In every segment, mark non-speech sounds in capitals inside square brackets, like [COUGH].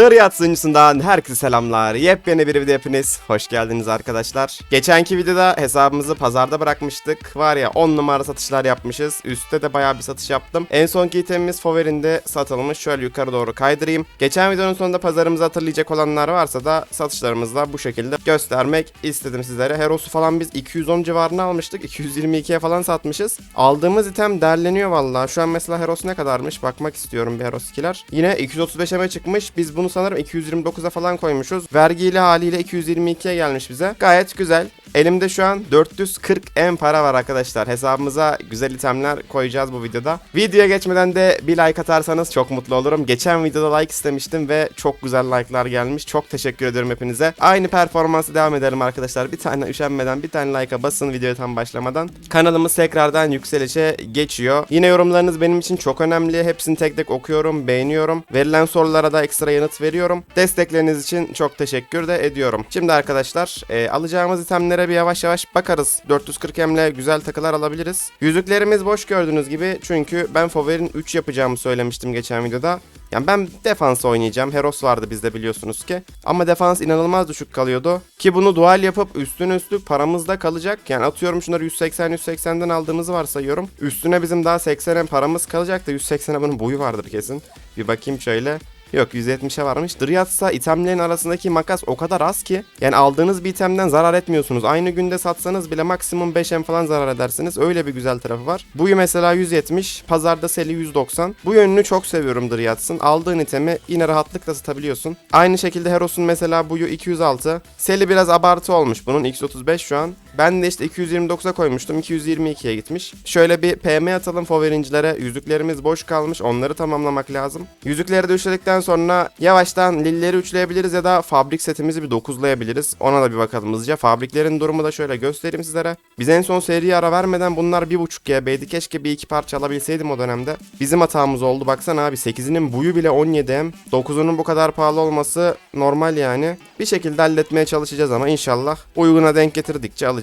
Hıriyat sunucusundan herkese selamlar. Yepyeni bir video hepiniz. Hoş geldiniz arkadaşlar. Geçenki videoda hesabımızı pazarda bırakmıştık. Var ya 10 numara satışlar yapmışız. Üstte de bayağı bir satış yaptım. En sonki itemimiz Fover'inde satılmış. Şöyle yukarı doğru kaydırayım. Geçen videonun sonunda pazarımızı hatırlayacak olanlar varsa da satışlarımızı da bu şekilde göstermek istedim sizlere. Heros'u falan biz 210 civarına almıştık. 222'ye falan satmışız. Aldığımız item derleniyor valla. Şu an mesela Heros ne kadarmış? Bakmak istiyorum bir Heros 2'ler. Yine 235'e çıkmış. Biz bunu sanırım 229'a falan koymuşuz. Vergiyle haliyle 222'ye gelmiş bize. Gayet güzel. Elimde şu an 440 M para var arkadaşlar. Hesabımıza güzel itemler koyacağız bu videoda. Videoya geçmeden de bir like atarsanız çok mutlu olurum. Geçen videoda like istemiştim ve çok güzel like'lar gelmiş. Çok teşekkür ediyorum hepinize. Aynı performansı devam edelim arkadaşlar. Bir tane üşenmeden bir tane like'a basın videoya tam başlamadan. Kanalımız tekrardan yükselişe geçiyor. Yine yorumlarınız benim için çok önemli. Hepsini tek tek okuyorum, beğeniyorum. Verilen sorulara da ekstra yanıt veriyorum. Destekleriniz için çok teşekkür de ediyorum. Şimdi arkadaşlar e, alacağımız itemlere bir yavaş yavaş bakarız. 440 M'le güzel takılar alabiliriz. Yüzüklerimiz boş gördüğünüz gibi çünkü ben Fover'in 3 yapacağımı söylemiştim geçen videoda. Yani ben defans oynayacağım. Heros vardı bizde biliyorsunuz ki. Ama defans inanılmaz düşük kalıyordu. Ki bunu dual yapıp üstüne üstlük paramızda kalacak. Yani atıyorum şunları 180-180'den aldığımızı varsayıyorum. Üstüne bizim daha 80'e paramız kalacak da 180'e bunun boyu vardır kesin. Bir bakayım şöyle. Yok 170'e varmış. Dryatsa itemlerin arasındaki makas o kadar az ki. Yani aldığınız bir itemden zarar etmiyorsunuz. Aynı günde satsanız bile maksimum 5M falan zarar edersiniz. Öyle bir güzel tarafı var. Buyu mesela 170. Pazarda seli 190. Bu yönünü çok seviyorum Dryats'ın. Aldığın itemi yine rahatlıkla satabiliyorsun. Aynı şekilde Heros'un mesela buyu 206. Seli biraz abartı olmuş bunun. X35 şu an. Ben de işte 229'a koymuştum. 222'ye gitmiş. Şöyle bir PM atalım Foverincilere. Yüzüklerimiz boş kalmış. Onları tamamlamak lazım. Yüzükleri de üçledikten sonra yavaştan lilleri üçleyebiliriz ya da fabrik setimizi bir dokuzlayabiliriz. Ona da bir bakalım hızlıca. Fabriklerin durumu da şöyle göstereyim sizlere. Biz en son seriye ara vermeden bunlar 1.5 GB'ydi. Keşke bir iki parça alabilseydim o dönemde. Bizim hatamız oldu. Baksana abi 8'inin buyu bile 17M. 9'unun bu kadar pahalı olması normal yani. Bir şekilde halletmeye çalışacağız ama inşallah uyguna denk getirdikçe alacağız.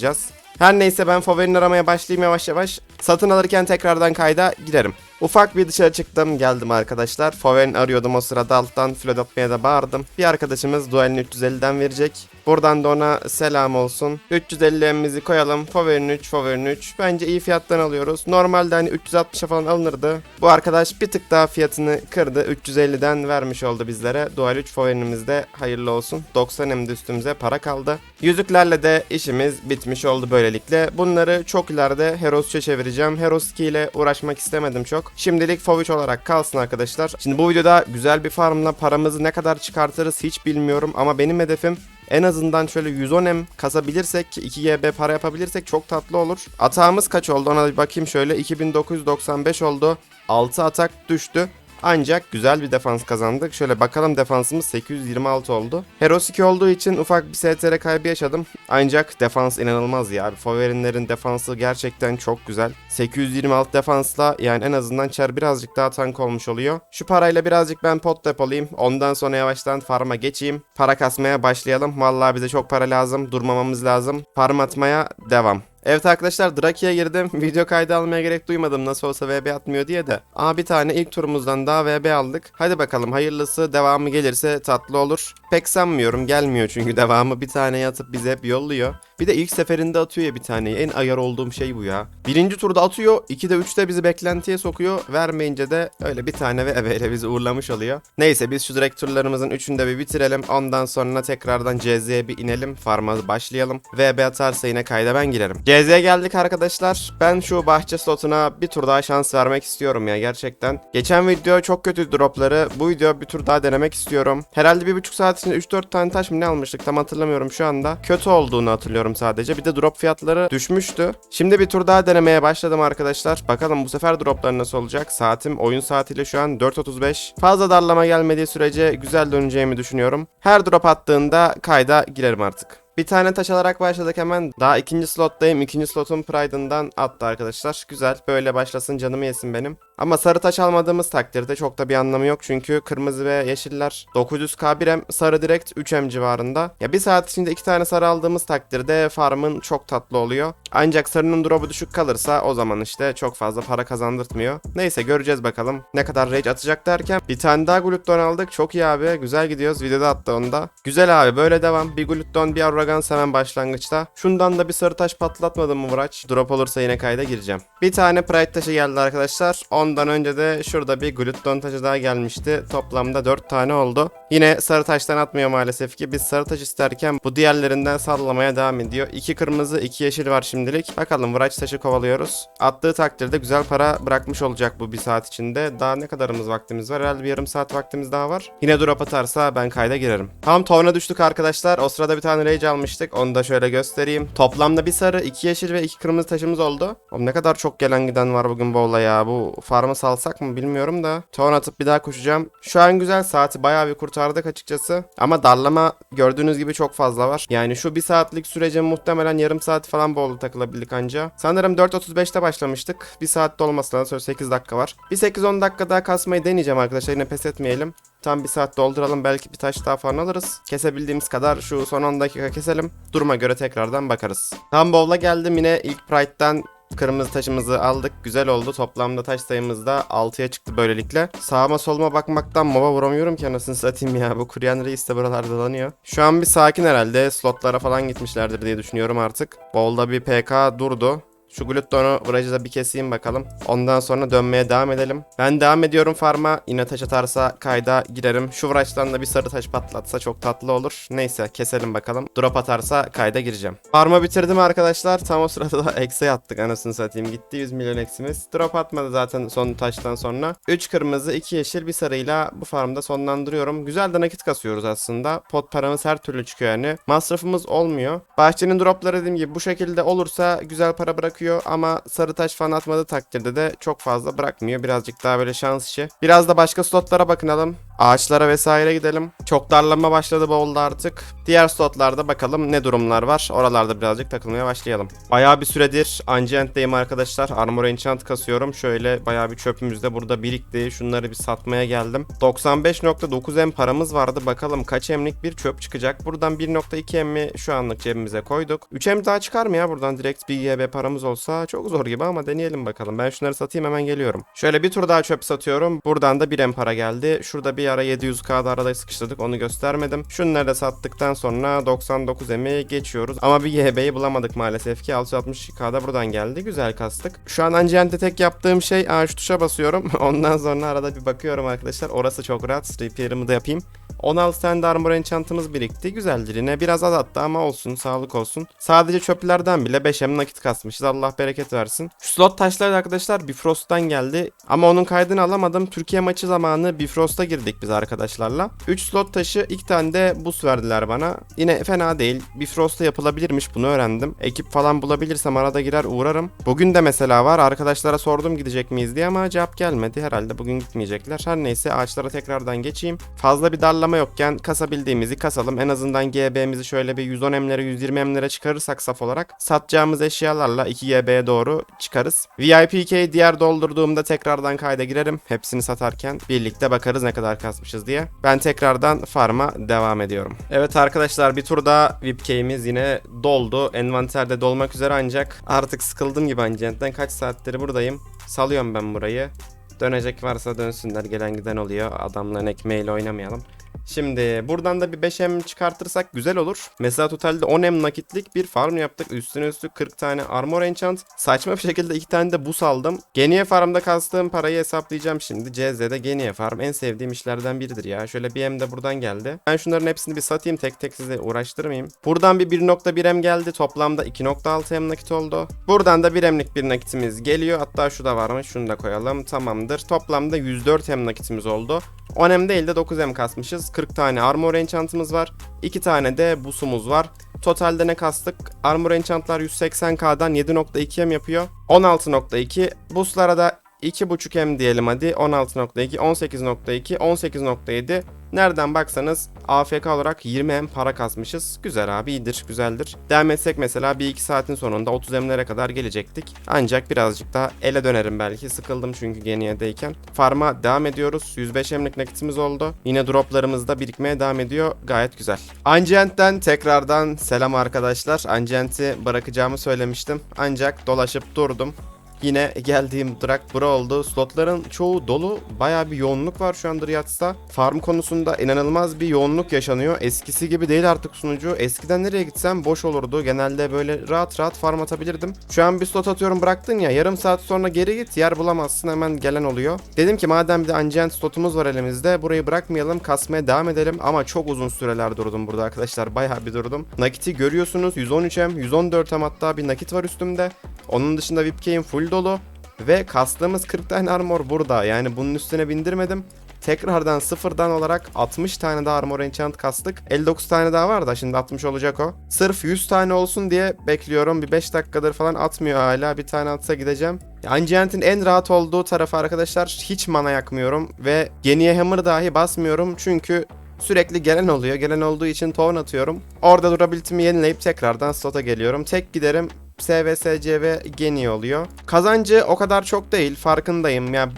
Her neyse ben Fover'in aramaya başlayayım yavaş yavaş. Satın alırken tekrardan kayda girerim. Ufak bir dışarı çıktım geldim arkadaşlar. Fover'in arıyordum o sırada alttan atmaya da bağırdım. Bir arkadaşımız duelini 350'den verecek. Buradan da ona selam olsun. 350'mizi koyalım. Fover'in 3, Fover'in 3. Bence iyi fiyattan alıyoruz. Normalde hani 360'a falan alınırdı. Bu arkadaş bir tık daha fiyatını kırdı. 350'den vermiş oldu bizlere. Dual 3 Fover'imiz de hayırlı olsun. 90 hem de üstümüze para kaldı. Yüzüklerle de işimiz bitmiş oldu böylelikle. Bunları çok ileride Heros 3'e çevireceğim. Heros 2 ile uğraşmak istemedim çok. Şimdilik Fovic olarak kalsın arkadaşlar. Şimdi bu videoda güzel bir farmla paramızı ne kadar çıkartırız hiç bilmiyorum ama benim hedefim en azından şöyle 110M kasabilirsek 2 GB para yapabilirsek çok tatlı olur. Atağımız kaç oldu ona bir bakayım şöyle 2995 oldu. 6 atak düştü. Ancak güzel bir defans kazandık. Şöyle bakalım defansımız 826 oldu. Heros 2 olduğu için ufak bir STR kaybı yaşadım. Ancak defans inanılmaz ya. Faverinlerin defansı gerçekten çok güzel. 826 defansla yani en azından çar birazcık daha tank olmuş oluyor. Şu parayla birazcık ben pot depolayayım. Ondan sonra yavaştan farma geçeyim. Para kasmaya başlayalım. Vallahi bize çok para lazım. Durmamamız lazım. Farm atmaya devam. Evet arkadaşlar Draki'ye girdim. [LAUGHS] Video kaydı almaya gerek duymadım nasıl olsa VB atmıyor diye de. Aa bir tane ilk turumuzdan daha VB aldık. Hadi bakalım hayırlısı devamı gelirse tatlı olur. Pek sanmıyorum gelmiyor çünkü devamı bir tane atıp bize hep yolluyor. Bir de ilk seferinde atıyor ya bir taneyi. En ayar olduğum şey bu ya. Birinci turda atıyor. 2'de 3'te bizi beklentiye sokuyor. Vermeyince de öyle bir tane ve ebeyle bizi uğurlamış oluyor. Neyse biz şu direkt turlarımızın 3'ünü bir bitirelim. Ondan sonra tekrardan CZ'ye bir inelim. Farm'a başlayalım. VB atarsa yine kayda ben girerim. CZ'ye geldik arkadaşlar. Ben şu bahçe slotuna bir tur daha şans vermek istiyorum ya gerçekten. Geçen video çok kötü dropları. Bu video bir tur daha denemek istiyorum. Herhalde bir buçuk saat içinde 3-4 tane taş mı ne almıştık tam hatırlamıyorum şu anda. Kötü olduğunu hatırlıyorum sadece. Bir de drop fiyatları düşmüştü. Şimdi bir tur daha denemeye başladım arkadaşlar. Bakalım bu sefer dropları nasıl olacak? Saatim oyun saatiyle şu an 4.35. Fazla darlama gelmediği sürece güzel döneceğimi düşünüyorum. Her drop attığında kayda girerim artık. Bir tane taş alarak başladık hemen. Daha ikinci slottayım. İkinci slotun Pride'ından attı arkadaşlar. Güzel. Böyle başlasın canımı yesin benim. Ama sarı taş almadığımız takdirde çok da bir anlamı yok. Çünkü kırmızı ve yeşiller 900k 1M, sarı direkt 3M civarında. Ya bir saat içinde iki tane sarı aldığımız takdirde farmın çok tatlı oluyor. Ancak sarının drop'u düşük kalırsa o zaman işte çok fazla para kazandırtmıyor. Neyse göreceğiz bakalım. Ne kadar rage atacak derken bir tane daha Glutton aldık. Çok iyi abi. Güzel gidiyoruz. Videoda attı onu da. Güzel abi böyle devam. Bir Glutton bir Arrogance hemen başlangıçta. Şundan da bir sarı taş patlatmadım mı Vıraç? Drop olursa yine kayda gireceğim. Bir tane Pride taşı geldi arkadaşlar. Ondan önce de şurada bir Glutton taşı daha gelmişti. Toplamda 4 tane oldu. Yine sarı taştan atmıyor maalesef ki. Biz sarı taş isterken bu diğerlerinden sallamaya devam ediyor. 2 kırmızı 2 yeşil var şimdilik. Bakalım Vıraç taşı kovalıyoruz. Attığı takdirde güzel para bırakmış olacak bu bir saat içinde. Daha ne kadarımız vaktimiz var? Herhalde bir yarım saat vaktimiz daha var. Yine drop atarsa ben kayda girerim. Tam torna düştük arkadaşlar. O sırada bir tane rage almıştık. Onu da şöyle göstereyim. Toplamda bir sarı, iki yeşil ve iki kırmızı taşımız oldu. Oğlum ne kadar çok gelen giden var bugün bowl'a ya. Bu farmı salsak mı bilmiyorum da. Torna atıp bir daha koşacağım. Şu an güzel saati bayağı bir kurtardık açıkçası. Ama darlama gördüğünüz gibi çok fazla var. Yani şu bir saatlik sürece muhtemelen yarım saat falan bowl'a takılabildik anca. Sanırım 4.35'te başlamıştık. Bir saatte olmasına sonra 8 dakika var. Bir 8-10 dakika daha kasmayı deneyeceğim arkadaşlar. Yine pes etmeyelim. Tam bir saat dolduralım belki bir taş daha falan alırız. Kesebildiğimiz kadar şu son 10 dakika keselim. Duruma göre tekrardan bakarız. Tam bowl'a geldim yine ilk Pride'den Kırmızı taşımızı aldık. Güzel oldu. Toplamda taş sayımız da 6'ya çıktı böylelikle. Sağıma soluma bakmaktan mova vuramıyorum ki anasını satayım ya. Bu kuryen reis de buralarda dolanıyor. Şu an bir sakin herhalde. Slotlara falan gitmişlerdir diye düşünüyorum artık. Bowl'da bir PK durdu. Şu Glutton'u vuracı da bir keseyim bakalım. Ondan sonra dönmeye devam edelim. Ben devam ediyorum farma. Yine taş atarsa kayda girerim. Şu Vıraç'tan da bir sarı taş patlatsa çok tatlı olur. Neyse keselim bakalım. Drop atarsa kayda gireceğim. Farma bitirdim arkadaşlar. Tam o sırada da [LAUGHS] eksi attık anasını satayım. Gitti 100 milyon eksimiz. Drop atmadı zaten son taştan sonra. 3 kırmızı 2 yeşil bir sarıyla bu farmda sonlandırıyorum. Güzel de nakit kasıyoruz aslında. Pot paramız her türlü çıkıyor yani. Masrafımız olmuyor. Bahçenin dropları dediğim gibi bu şekilde olursa güzel para bırakıyor ama sarı taş falan atmadığı takdirde de çok fazla bırakmıyor. Birazcık daha böyle şans işi. Biraz da başka slotlara bakınalım. Ağaçlara vesaire gidelim. Çok darlama başladı bowl'da artık. Diğer slotlarda bakalım ne durumlar var. Oralarda birazcık takılmaya başlayalım. Bayağı bir süredir Ancient'teyim arkadaşlar. Armor Enchant kasıyorum. Şöyle bayağı bir çöpümüz de burada birikti. Şunları bir satmaya geldim. 95.9 M paramız vardı. Bakalım kaç M'lik bir çöp çıkacak. Buradan 1.2 M'i şu anlık cebimize koyduk. 3 M daha çıkar mı ya buradan direkt bir GB paramız olsa? Çok zor gibi ama deneyelim bakalım. Ben şunları satayım hemen geliyorum. Şöyle bir tur daha çöp satıyorum. Buradan da 1 M para geldi. Şurada bir ara 700K'da arada sıkıştırdık. Onu göstermedim. Şunları da sattıktan sonra 99 M'i geçiyoruz. Ama bir YB'yi bulamadık maalesef ki. 660K'da buradan geldi. Güzel kastık. Şu an Ancient'te tek yaptığım şey aa, şu tuşa basıyorum. [LAUGHS] Ondan sonra arada bir bakıyorum arkadaşlar. Orası çok rahat. Repair'ımı da yapayım. 16 tane de armor enchantımız birikti. Güzeldir yine. Biraz az attı ama olsun. Sağlık olsun. Sadece çöplerden bile 5M nakit kasmışız. Allah bereket versin. Şu slot taşları da arkadaşlar Bifrost'tan geldi. Ama onun kaydını alamadım. Türkiye maçı zamanı Bifrost'a girdik biz arkadaşlarla. 3 slot taşı 2 tane de boost verdiler bana. Yine fena değil. Bifrost'ta yapılabilirmiş bunu öğrendim. Ekip falan bulabilirsem arada girer uğrarım. Bugün de mesela var. Arkadaşlara sordum gidecek miyiz diye ama cevap gelmedi. Herhalde bugün gitmeyecekler. Her neyse ağaçlara tekrardan geçeyim. Fazla bir darlama yokken kasabildiğimizi kasalım. En azından GB'mizi şöyle bir 110 M'lere 120 M'lere çıkarırsak saf olarak satacağımız eşyalarla 2 GB'ye doğru çıkarız. VIPK diğer doldurduğumda tekrardan kayda girerim. Hepsini satarken birlikte bakarız ne kadar kasmışız diye. Ben tekrardan farma devam ediyorum. Evet arkadaşlar bir tur daha VIPK'imiz yine doldu. Envanterde dolmak üzere ancak artık sıkıldım gibi Ancient'ten kaç saattir buradayım. Salıyorum ben burayı. Dönecek varsa dönsünler gelen giden oluyor. Adamların ekmeğiyle oynamayalım. Şimdi buradan da bir 5M çıkartırsak güzel olur. Mesela totalde 10M nakitlik bir farm yaptık. Üstüne üstü 40 tane armor enchant. Saçma bir şekilde 2 tane de bus aldım. Geniye farmda kastığım parayı hesaplayacağım şimdi. CZ'de Geniye farm en sevdiğim işlerden biridir ya. Şöyle bir M de buradan geldi. Ben şunların hepsini bir satayım tek tek size uğraştırmayayım. Buradan bir 1.1 M geldi. Toplamda 2.6 M nakit oldu. Buradan da 1 M'lik bir nakitimiz geliyor. Hatta şu da varmış. Şunu da koyalım. Tamamdır. Toplamda 104 M nakitimiz oldu. 10M değil de 9M kasmışız. 40 tane armor enchantımız var. 2 tane de busumuz var. Totalde ne kastık? Armor enchantlar 180k'dan 7.2M yapıyor. 16.2. Buslara da 2.5M diyelim hadi. 16.2, 18.2, 18.7, Nereden baksanız AFK olarak 20 M para kasmışız. Güzel abi iyidir güzeldir. Devam etsek mesela 1-2 saatin sonunda 30 M'lere kadar gelecektik. Ancak birazcık daha ele dönerim belki. Sıkıldım çünkü Geniye'deyken. Farm'a devam ediyoruz. 105 M'lik nakitimiz oldu. Yine droplarımız da birikmeye devam ediyor. Gayet güzel. Ancent'ten tekrardan selam arkadaşlar. Ancent'i bırakacağımı söylemiştim. Ancak dolaşıp durdum. Yine geldiğim durak bura oldu. Slotların çoğu dolu. Baya bir yoğunluk var şu an Riyad'da. Farm konusunda inanılmaz bir yoğunluk yaşanıyor. Eskisi gibi değil artık sunucu. Eskiden nereye gitsem boş olurdu. Genelde böyle rahat rahat farm atabilirdim. Şu an bir slot atıyorum bıraktın ya. Yarım saat sonra geri git. Yer bulamazsın hemen gelen oluyor. Dedim ki madem bir de Ancient slotumuz var elimizde. Burayı bırakmayalım. Kasmaya devam edelim. Ama çok uzun süreler durdum burada arkadaşlar. Baya bir durdum. Nakiti görüyorsunuz. 113M, 114M hatta bir nakit var üstümde. Onun dışında VIPK'im full dolu. Ve kastığımız 40 tane armor burada. Yani bunun üstüne bindirmedim. Tekrardan sıfırdan olarak 60 tane daha armor enchant kastık. 59 tane daha var da şimdi 60 olacak o. Sırf 100 tane olsun diye bekliyorum. Bir 5 dakikadır falan atmıyor hala. Bir tane atsa gideceğim. Ancient'in en rahat olduğu tarafı arkadaşlar hiç mana yakmıyorum. Ve geniye hammer dahi basmıyorum. Çünkü Sürekli gelen oluyor. Gelen olduğu için town atıyorum. Orada durability'mi yenileyip tekrardan slota geliyorum. Tek giderim SVSC ve Geni oluyor. Kazancı o kadar çok değil farkındayım. Ya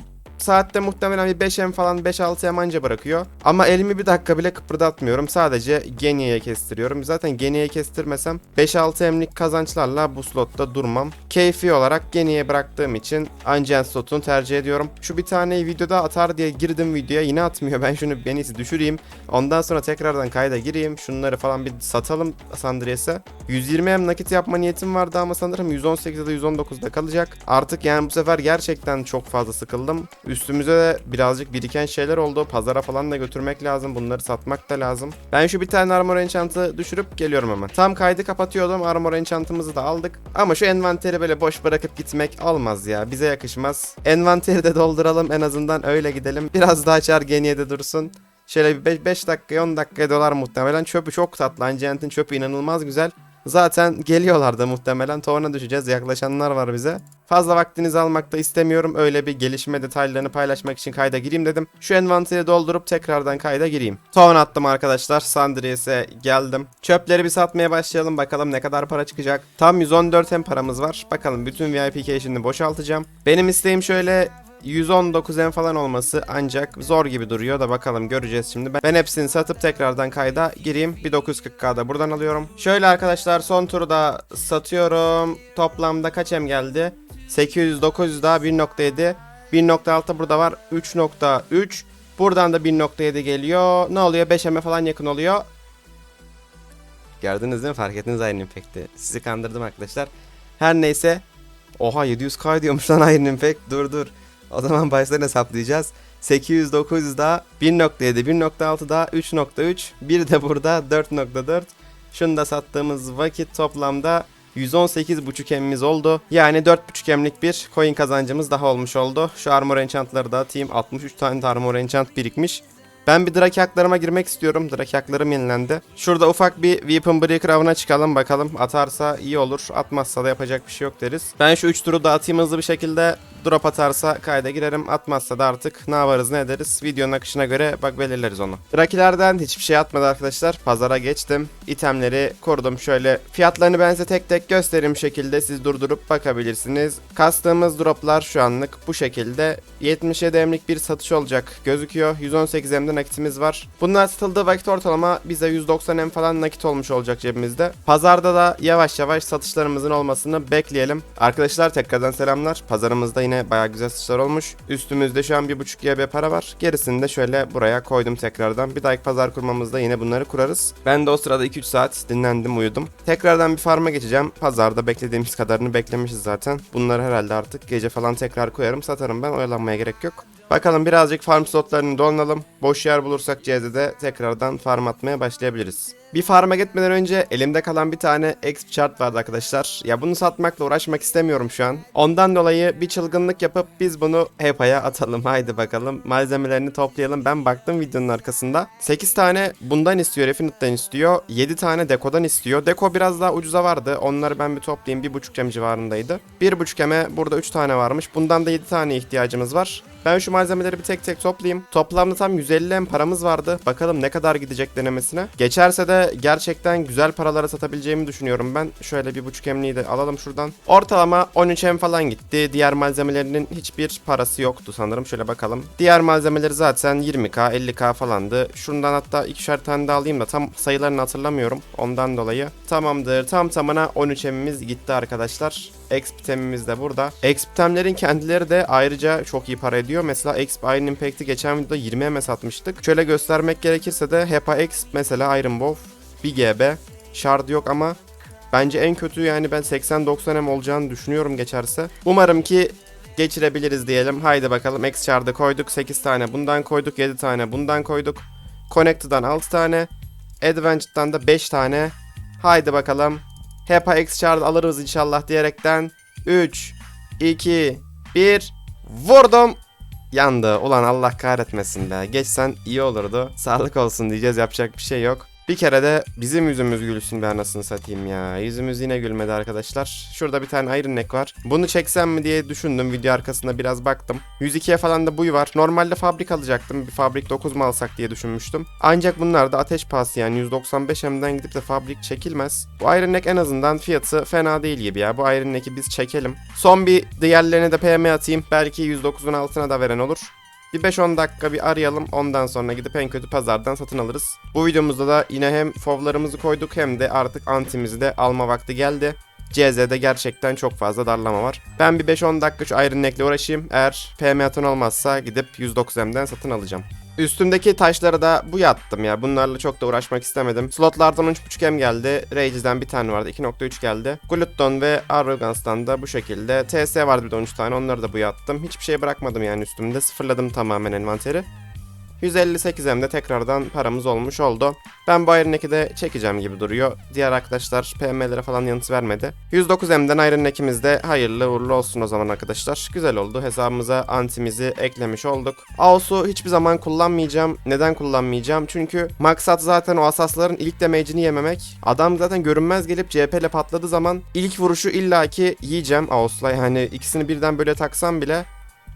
saatte muhtemelen bir 5M falan 5-6 M anca bırakıyor. Ama elimi bir dakika bile kıpırdatmıyorum. Sadece Geni'ye kestiriyorum. Zaten Geni'ye kestirmesem 5-6 M'lik kazançlarla bu slotta durmam. Keyfi olarak Geni'ye bıraktığım için Ancient slotunu tercih ediyorum. Şu bir taneyi videoda atar diye girdim videoya yine atmıyor. [LAUGHS] Ben şunu en iyisi düşüreyim. Ondan sonra tekrardan kayda gireyim. Şunları falan bir satalım Sandries'e. 120 M nakit yapma niyetim vardı ama sanırım 118 ya da 119'da kalacak. Artık yani bu sefer gerçekten çok fazla sıkıldım. Üstümüze de birazcık biriken şeyler oldu. Pazara falan da götürmek lazım. Bunları satmak da lazım. Ben şu bir tane armor enchant'ı düşürüp geliyorum hemen. Tam kaydı kapatıyordum. Armor enchant'ımızı da aldık. Ama şu envanteri böyle boş bırakıp gitmek olmaz ya. Bize yakışmaz. Envanteri de dolduralım. En azından öyle gidelim. Biraz daha çar geniye de dursun. Şöyle bir 5 dakika 10 dakika dolar muhtemelen. Çöpü çok tatlı. Ancient çöpü inanılmaz güzel. Zaten geliyorlar da muhtemelen. Tovana düşeceğiz. Yaklaşanlar var bize. Fazla vaktinizi almak da istemiyorum. Öyle bir gelişme detaylarını paylaşmak için kayda gireyim dedim. Şu envanteri doldurup tekrardan kayda gireyim. Tovan attım arkadaşlar. Sandries'e geldim. Çöpleri bir satmaya başlayalım. Bakalım ne kadar para çıkacak. Tam 114 hem paramız var. Bakalım bütün VIP cache'ini boşaltacağım. Benim isteğim şöyle 119 en falan olması ancak zor gibi duruyor da bakalım göreceğiz şimdi. Ben hepsini satıp tekrardan kayda gireyim. Bir 940k da buradan alıyorum. Şöyle arkadaşlar son turu da satıyorum. Toplamda kaç em geldi? 800 900 daha 1.7 1.6 burada var 3.3 Buradan da 1.7 geliyor. Ne oluyor? 5 eme falan yakın oluyor. Gördünüz değil mi? Fark ettiniz Iron Impact'i. Sizi kandırdım arkadaşlar. Her neyse. Oha 700k diyormuş lan Iron Impact. Dur dur. O zaman baştan hesaplayacağız. 800 900 daha 1.7 1.6 daha 3.3 bir de burada 4.4 şunu da sattığımız vakit toplamda 118.5 emimiz oldu. Yani 4.5 emlik bir coin kazancımız daha olmuş oldu. Şu armor enchantları da atayım. 63 tane de armor enchant birikmiş. Ben bir Draki haklarıma girmek istiyorum. Draki haklarım yenilendi. Şurada ufak bir Weapon Breaker avına çıkalım bakalım. Atarsa iyi olur. Atmazsa da yapacak bir şey yok deriz. Ben şu 3 turu da atayım hızlı bir şekilde. Drop atarsa kayda girerim. Atmazsa da artık ne yaparız ne ederiz. Videonun akışına göre bak belirleriz onu. Drakilerden hiçbir şey atmadı arkadaşlar. Pazara geçtim. İtemleri kurdum. Şöyle fiyatlarını ben size tek tek göstereyim şekilde. Siz durdurup bakabilirsiniz. Kastığımız droplar şu anlık bu şekilde. 77 emlik bir satış olacak gözüküyor. 118 emde nakitimiz var. Bunlar satıldığı vakit ortalama bize 190 em falan nakit olmuş olacak cebimizde. Pazarda da yavaş yavaş satışlarımızın olmasını bekleyelim. Arkadaşlar tekrardan selamlar. Pazarımızda yine baya güzel satışlar olmuş. Üstümüzde şu an 1.5 GB para var. Gerisini de şöyle buraya koydum tekrardan. Bir dahaki pazar kurmamızda yine bunları kurarız. Ben de o sırada 2-3 saat dinlendim uyudum. Tekrardan bir farma geçeceğim. Pazarda beklediğimiz kadarını beklemişiz zaten. Bunları herhalde artık gece falan tekrar koyarım satarım ben oyalanmaya gerek yok. Bakalım birazcık farm slotlarını dolanalım. Boş yer bulursak CZ'de tekrardan farm atmaya başlayabiliriz. Bir farma gitmeden önce elimde kalan bir tane exp chart vardı arkadaşlar. Ya bunu satmakla uğraşmak istemiyorum şu an. Ondan dolayı bir çılgınlık yapıp biz bunu HEPA'ya atalım. Haydi bakalım malzemelerini toplayalım. Ben baktım videonun arkasında. 8 tane bundan istiyor, Refinite'den istiyor. 7 tane Deko'dan istiyor. Deko biraz daha ucuza vardı. Onları ben bir toplayayım. 1.5 em civarındaydı. 1.5 eme burada 3 tane varmış. Bundan da 7 tane ihtiyacımız var. Ben şu malzemeleri bir tek tek toplayayım. Toplamda tam 150 em paramız vardı. Bakalım ne kadar gidecek denemesine. Geçerse de gerçekten güzel paralara satabileceğimi düşünüyorum ben. Şöyle bir buçuk emliği de alalım şuradan. Ortalama 13 em falan gitti. Diğer malzemelerinin hiçbir parası yoktu sanırım. Şöyle bakalım. Diğer malzemeleri zaten 20k 50k falandı. Şundan hatta ikişer tane de alayım da tam sayılarını hatırlamıyorum. Ondan dolayı. Tamamdır. Tam tamına 13 emimiz gitti arkadaşlar. Exp temimiz de burada. Exp temlerin kendileri de ayrıca çok iyi para ediyor. Mesela Exp Iron Impact'i geçen videoda 20 eme satmıştık. Şöyle göstermek gerekirse de HEPA Exp mesela Iron Wolf 1 GB. Shard yok ama bence en kötü yani ben 80-90 em olacağını düşünüyorum geçerse. Umarım ki geçirebiliriz diyelim. Haydi bakalım X Shard'ı koyduk. 8 tane bundan koyduk. 7 tane bundan koyduk. Connected'dan 6 tane. Adventure'dan da 5 tane. Haydi bakalım. HEPA X Shard alırız inşallah diyerekten 3, 2, 1 vurdum. Yandı. Ulan Allah kahretmesin be. Geçsen iyi olurdu. Sağlık olsun diyeceğiz. Yapacak bir şey yok. Bir kere de bizim yüzümüz gülsün be anasını satayım ya. Yüzümüz yine gülmedi arkadaşlar. Şurada bir tane Iron Neck var. Bunu çeksem mi diye düşündüm. Video arkasında biraz baktım. 102'ye falan da buyu var. Normalde fabrik alacaktım. Bir fabrik 9 mu alsak diye düşünmüştüm. Ancak bunlar da ateş pahası yani 195 M'den gidip de fabrik çekilmez. Bu Iron Neck en azından fiyatı fena değil gibi ya. Bu Iron Neck'i biz çekelim. Son bir diğerlerine de PM atayım. Belki 109'un altına da veren olur. Bir 5-10 dakika bir arayalım. Ondan sonra gidip en kötü pazardan satın alırız. Bu videomuzda da yine hem fovlarımızı koyduk hem de artık antimizi de alma vakti geldi. CZ'de gerçekten çok fazla darlama var. Ben bir 5-10 dakika şu Iron Neck'le uğraşayım. Eğer PM atan olmazsa gidip 109M'den satın alacağım. Üstümdeki taşlara da bu yattım ya. Bunlarla çok da uğraşmak istemedim. Slotlardan 13.5M geldi. Rage'den bir tane vardı. 2.3 geldi. Glutton ve Arrogance'dan da bu şekilde. TS vardı bir de 13 tane. Onları da bu yattım. Hiçbir şey bırakmadım yani üstümde. Sıfırladım tamamen envanteri. 158M'de tekrardan paramız olmuş oldu. Ben bu Iron de çekeceğim gibi duruyor. Diğer arkadaşlar PM'lere falan yanıt vermedi. 109M'den Iron Neck'imiz de hayırlı uğurlu olsun o zaman arkadaşlar. Güzel oldu. Hesabımıza antimizi eklemiş olduk. AOS'u hiçbir zaman kullanmayacağım. Neden kullanmayacağım? Çünkü maksat zaten o asasların ilk damage'ini yememek. Adam zaten görünmez gelip CP ile patladığı zaman ilk vuruşu illaki yiyeceğim AOS'la. Yani ikisini birden böyle taksam bile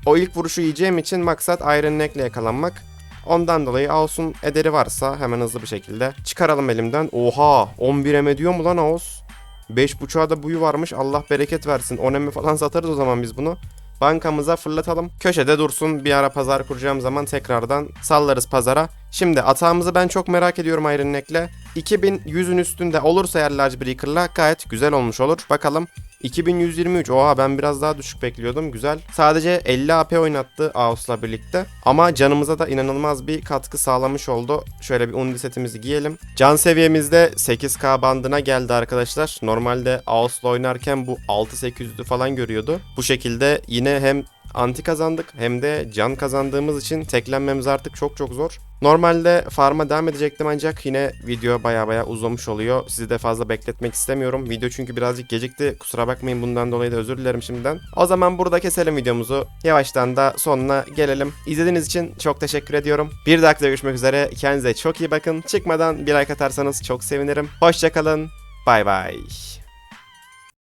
o ilk vuruşu yiyeceğim için maksat Iron Neck'le yakalanmak. Ondan dolayı Ağustos'un ederi varsa hemen hızlı bir şekilde çıkaralım elimden. Oha 11 em ediyor mu lan Ağustos? 5.5'a da buyu varmış Allah bereket versin. 10 em'i falan satarız o zaman biz bunu. Bankamıza fırlatalım. Köşede dursun. Bir ara pazar kuracağım zaman tekrardan sallarız pazara. Şimdi atağımızı ben çok merak ediyorum Iron Neck'le. 2100'ün üstünde olursa eğer Large Breaker'la gayet güzel olmuş olur. Bakalım. 2123. Oha ben biraz daha düşük bekliyordum. Güzel. Sadece 50 AP oynattı Ağustos'la birlikte. Ama canımıza da inanılmaz bir katkı sağlamış oldu. Şöyle bir undi setimizi giyelim. Can seviyemizde 8k bandına geldi arkadaşlar. Normalde Ağustos'la oynarken bu 6-800'lü falan görüyordu. Bu şekilde yine hem anti kazandık hem de can kazandığımız için teklenmemiz artık çok çok zor. Normalde farma devam edecektim ancak yine video baya baya uzamış oluyor. Sizi de fazla bekletmek istemiyorum. Video çünkü birazcık gecikti. Kusura bakmayın bundan dolayı da özür dilerim şimdiden. O zaman burada keselim videomuzu. Yavaştan da sonuna gelelim. İzlediğiniz için çok teşekkür ediyorum. Bir dahaki görüşmek üzere. Kendinize çok iyi bakın. Çıkmadan bir like atarsanız çok sevinirim. Hoşçakalın. Bay bay.